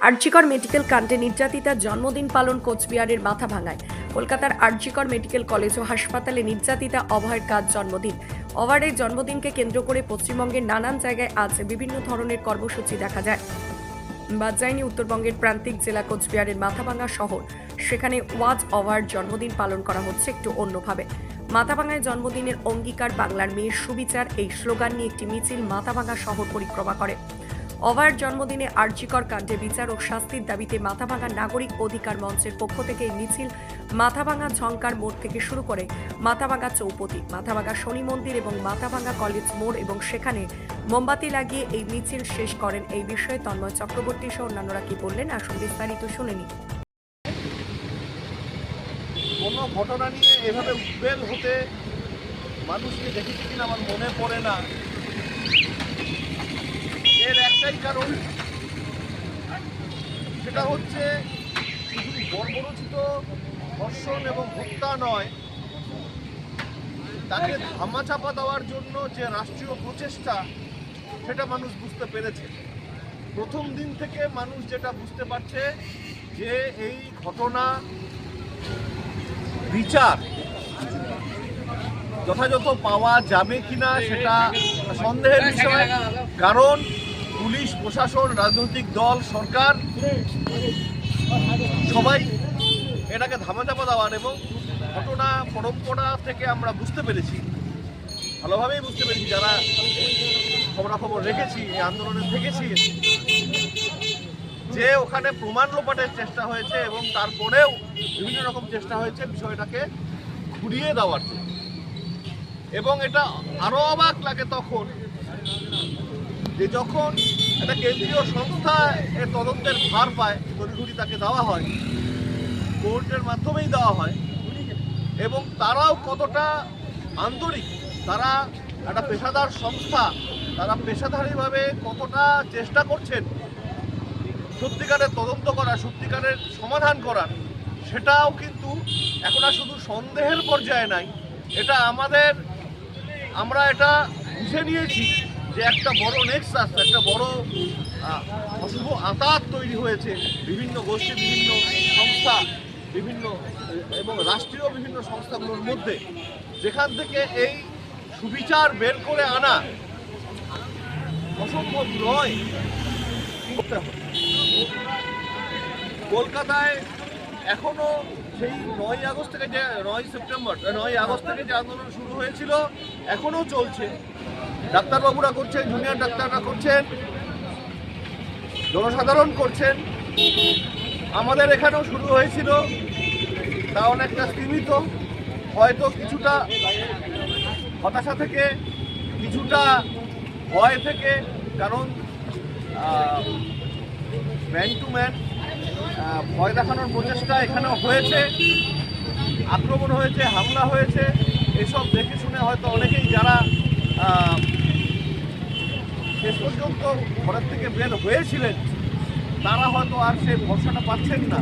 আর্যিকর medical কাণ্ডে নির্যাতিতার জন্মদিন পালন কোচবিহারের মাথা ভাঙায় কলকাতার আর্যিকর মেডিকেল কলেজ ও হাসপাতালে নির্যাতিতা অভয়ের কাজ জন্মদিন। অভয়ের জন্মদিনকে কেন্দ্র করে পশ্চিমবঙ্গের নানান জায়গায় আজ বিভিন্ন ধরনের কর্মসূচি দেখা যায়। যায়নি উত্তরবঙ্গের প্রান্তিক জেলা কোচবিহারের মাথাভাঙা শহর। সেখানে ওয়াজ ওভার জন্মদিন পালন করা হচ্ছে একটু অন্যভাবে। মাথাভাঙায় জন্মদিনের অঙ্গীকার বাংলার মেয়ের সুবিচার, এই স্লোগান নিয়ে একটি মিছিল মাথাভাঙা শহর পরিক্রমা করে। অভার জন্মদিনে আর্যিকর কাণ্ডে বিচার ও শাস্তির দাবিতে মাথাভাঙা নাগরিক অধিকার মঞ্চের পক্ষ থেকে এই মিছিল মাথাভাঙা ঝঙ্কার মোড় থেকে শুরু করে মাথাভাঙা চৌপতি, মাথাভাঙা শনি মন্দির এবং মাথাভাঙা কলেজ মোড় এবং সেখানে মোমবাতি লাগিয়ে এই মিছিল শেষ করেন এই বিষয়ে তন্ময় চক্রবর্তী সহ অন্যান্যরা কি বললেন, আসুন বিস্তারিত শুনে নিন কোনো ঘটনা নিয়ে এভাবে উদ্বেল হতে মানুষকে দেখেছি কিনা আমার মনে পড়ে না। একটাই কারণ সেটা হচ্ছে শুধু ধর্ষণ এবং হত্যা নয়, তাকে ধামাচাপা দেওয়ার জন্য যে রাষ্ট্রীয় প্রচেষ্টা, সেটা মানুষ বুঝতে পেরেছে। প্রথম দিন থেকে মানুষ যেটা বুঝতে পারছে যে এই ঘটনা বিচার যথাযথ পাওয়া যাবে কিনা সেটা সন্দেহের বিষয়। কারণ পুলিশ, প্রশাসন, রাজনৈতিক দল, সরকার, সবাই এটাকে ধামাচাপা দেওয়ার এবং ঘটনা, পরম্পরা থেকে আমরা বুঝতে পেরেছি, ভালোভাবেই বুঝতে পেরেছি যারা খবরাখবর রেখেছি, এই আন্দোলনে থেকেছি, যে ওখানে প্রমাণ লোপাটের চেষ্টা হয়েছে এবং তারপরেও বিভিন্ন রকম চেষ্টা হয়েছে বিষয়টাকে ঘুরিয়ে দেওয়ার জন্য। এবং এটা আরও অবাক লাগে তখন যে যখন একটা কেন্দ্রীয় সংস্থা এর তদন্তের ভার পায়, তড়িঘড়ি তাকে দেওয়া হয়, কোর্টের মাধ্যমেই দেওয়া হয়, এবং তারাও কতটা আন্তরিক, তারা একটা পেশাদার সংস্থা, তারা পেশাদারিভাবে কতটা চেষ্টা করছেন, সত্যিকারের তদন্ত করা সত্যিকারের সমাধান করার, সেটাও কিন্তু এখন আর শুধু সন্দেহের পর্যায়ে নাই, এটা আমাদের, আমরা এটা বুঝে নিয়েছি। যে একটা বড় নেক্সাস একটা বড় অশুভ আতাত তৈরি হয়েছে বিভিন্ন গোষ্ঠী, বিভিন্ন সংস্থা, বিভিন্ন, এবং রাষ্ট্রীয় বিভিন্ন সংস্থাগুলোর মধ্যে। যেখান থেকে এই সুবিচার বের করে আনা অসম্ভব নয়। কলকাতায় এখনও সেই নয় আগস্ট থেকে যে নয় সেপ্টেম্বর নয় আগস্ট থেকে যে আন্দোলন শুরু হয়েছিল, এখনও চলছে। ডাক্তারবাবুরা করছেন জুনিয়র ডাক্তাররা করছেন, জনসাধারণ করছেন। আমাদের এখানেও শুরু হয়েছিল, তা অনেকটা সীমিত। হয়তো কিছুটা হতাশা থেকে, কিছুটা ভয় থেকে, কারণ ম্যান টু ম্যান ভয় দেখানোর প্রচেষ্টা এখানেও হয়েছে। আক্রমণ হয়েছে, হামলা হয়েছে, এসব দেখে শুনে হয়তো অনেকেই যারা শেষ পর্যন্ত ঘরের থেকে বের হয়েছিলেন, তারা হয়তো আর সেই ভরসাটা পাচ্ছেন না।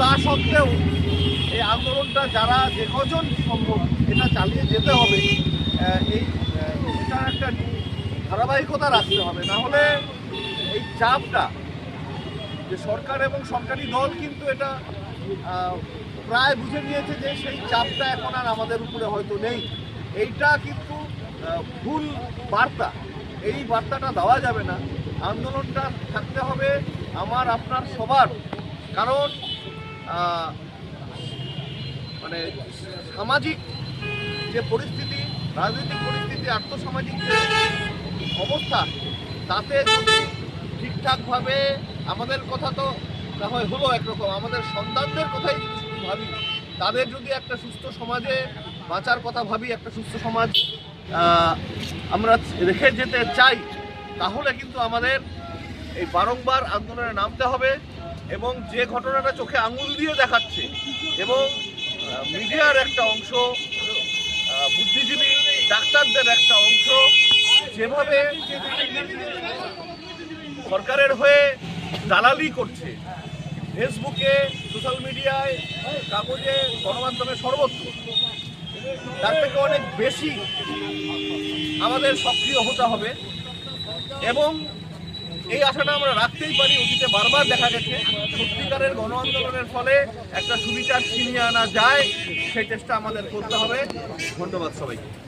তা সত্ত্বেও এই আন্দোলনটা যারা যে কজন সম্ভব এটা চালিয়ে যেতে হবে এই এটা একটা ধারাবাহিকতা রাখতে হবে। না হলে এই চাপটা যে সরকার এবং সরকারি দল কিন্তু এটা প্রায় বুঝে নিয়েছে যে সেই চাপটা এখন আর আমাদের উপরে হয়তো নেই। এইটা কিন্তু ভুল বার্তা। এই বার্তাটা দেওয়া যাবে না। আন্দোলনটা থাকতে হবে আমার, আপনার সবার। কারণ মানে সামাজিক যে পরিস্থিতি, রাজনৈতিক পরিস্থিতি, আর্থসামাজিক যে অবস্থা, তাতে ঠিকঠাকভাবে আমাদের কথা তো না হয় হলো একরকম, আমাদের সন্তানদের কথাই ভাবি, তাদের যদি একটা সুস্থ সমাজে বাঁচার কথা ভাবি, একটা সুস্থ সমাজ আমরা রেখে যেতে চাই, তাহলে কিন্তু আমাদের এই বারংবার আন্দোলনে নামতে হবে এবং যে ঘটনাটা চোখে আঙুল দিয়ে দেখাচ্ছে এবং মিডিয়ার একটা অংশ বুদ্ধিজীবী ডাক্তারদের একটা অংশ যেভাবে সরকারের হয়ে দালালি করছে। ফেসবুকে, সোশ্যাল মিডিয়ায়, কাগজে, গণমাধ্যমে সর্বত্র। তার থেকে অনেক বেশি আমাদের সক্রিয় হতে হবে। এবং এই আশাটা আমরা রাখতেই পারি, অতীতে বারবার দেখা গেছে, সত্যিকারের গণ আন্দোলনের ফলে একটা সুবিচার ছিনিয়ে আনা যায়, সেই চেষ্টা আমাদের করতে হবে। ধন্যবাদ সবাইকে।